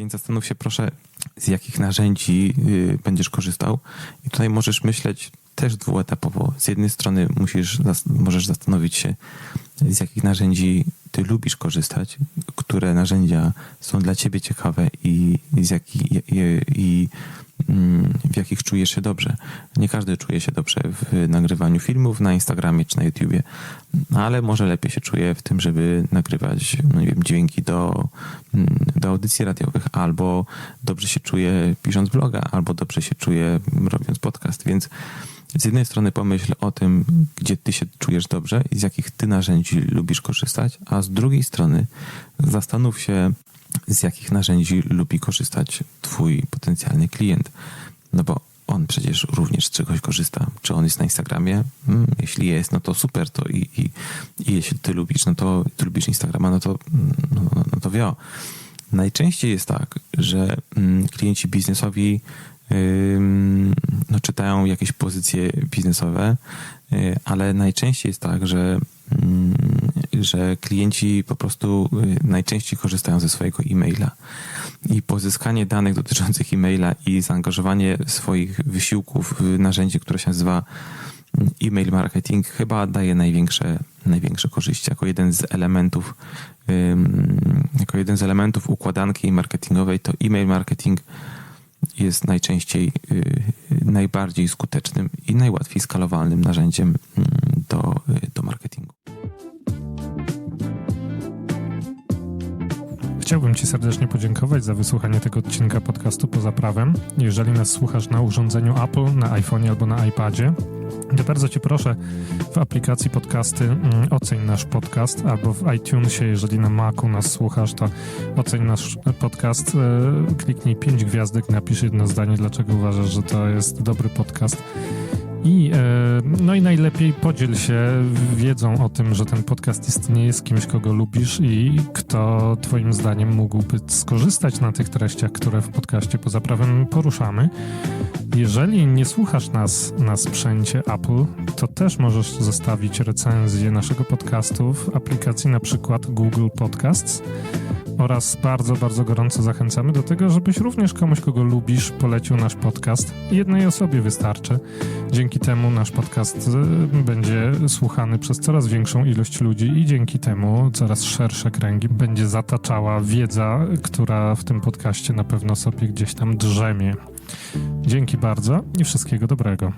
Więc zastanów się proszę, z jakich narzędzi y, będziesz korzystał. I tutaj możesz myśleć też dwuetapowo. Z jednej strony musisz, możesz zastanowić się, z jakich narzędzi ty lubisz korzystać, które narzędzia są dla ciebie ciekawe i, i, z jakich, i, i w jakich czujesz się dobrze. Nie każdy czuje się dobrze w nagrywaniu filmów na Instagramie czy na YouTubie, ale może lepiej się czuje w tym, żeby nagrywać no nie wiem, dźwięki do, do audycji radiowych, albo dobrze się czuje pisząc bloga, albo dobrze się czuje robiąc podcast, więc z jednej strony pomyśl o tym, gdzie ty się czujesz dobrze i z jakich ty narzędzi lubisz korzystać, a z drugiej strony zastanów się, z jakich narzędzi lubi korzystać twój potencjalny klient. No bo on przecież również z czegoś korzysta. Czy on jest na Instagramie? Hmm, jeśli jest, no to super. To i, i, i, jeśli ty lubisz, no to ty lubisz Instagrama, no to, no, no, no to wio. Najczęściej jest tak, że mm, klienci biznesowi no, czytają jakieś pozycje biznesowe, y, ale najczęściej jest tak, że, że klienci po prostu y, najczęściej korzystają ze swojego e-maila. I pozyskanie danych dotyczących e-maila i zaangażowanie swoich wysiłków w narzędzie, które się nazywa mm, e-mail marketing, chyba daje największe, największe korzyści. Jako jeden z elementów, jako jeden z elementów układanki marketingowej, to e-mail marketing jest najczęściej y, najbardziej skutecznym i najłatwiej skalowalnym narzędziem Chciałbym Ci serdecznie podziękować za wysłuchanie tego odcinka podcastu poza prawem. Jeżeli nas słuchasz na urządzeniu Apple, na iPhone albo na iPadzie, to bardzo Cię proszę w aplikacji podcasty mm, oceń nasz podcast albo w iTunesie, jeżeli na Macu nas słuchasz, to oceń nasz podcast, e, kliknij pięć gwiazdek, napisz jedno zdanie, dlaczego uważasz, że to jest dobry podcast. I, e, no i najlepiej podziel się wiedzą o tym, że ten podcast istnieje z kimś, kogo lubisz i kto Twoim zdaniem mógłby skorzystać na tych treściach, które w podcaście poza prawem poruszamy. Jeżeli nie słuchasz nas na sprzęcie Apple, to też możesz zostawić recenzję naszego podcastu w aplikacji na przykład Google Podcasts oraz bardzo, bardzo gorąco zachęcamy do tego, żebyś również komuś, kogo lubisz, polecił nasz podcast. Jednej osobie wystarczy. Dzięki temu nasz podcast e, będzie słuchany przez coraz większą ilość ludzi i dzięki temu coraz szersze kręgi będzie zataczała wiedza, która w tym podcaście na pewno sobie gdzieś tam drzemie. Dzięki bardzo i wszystkiego dobrego.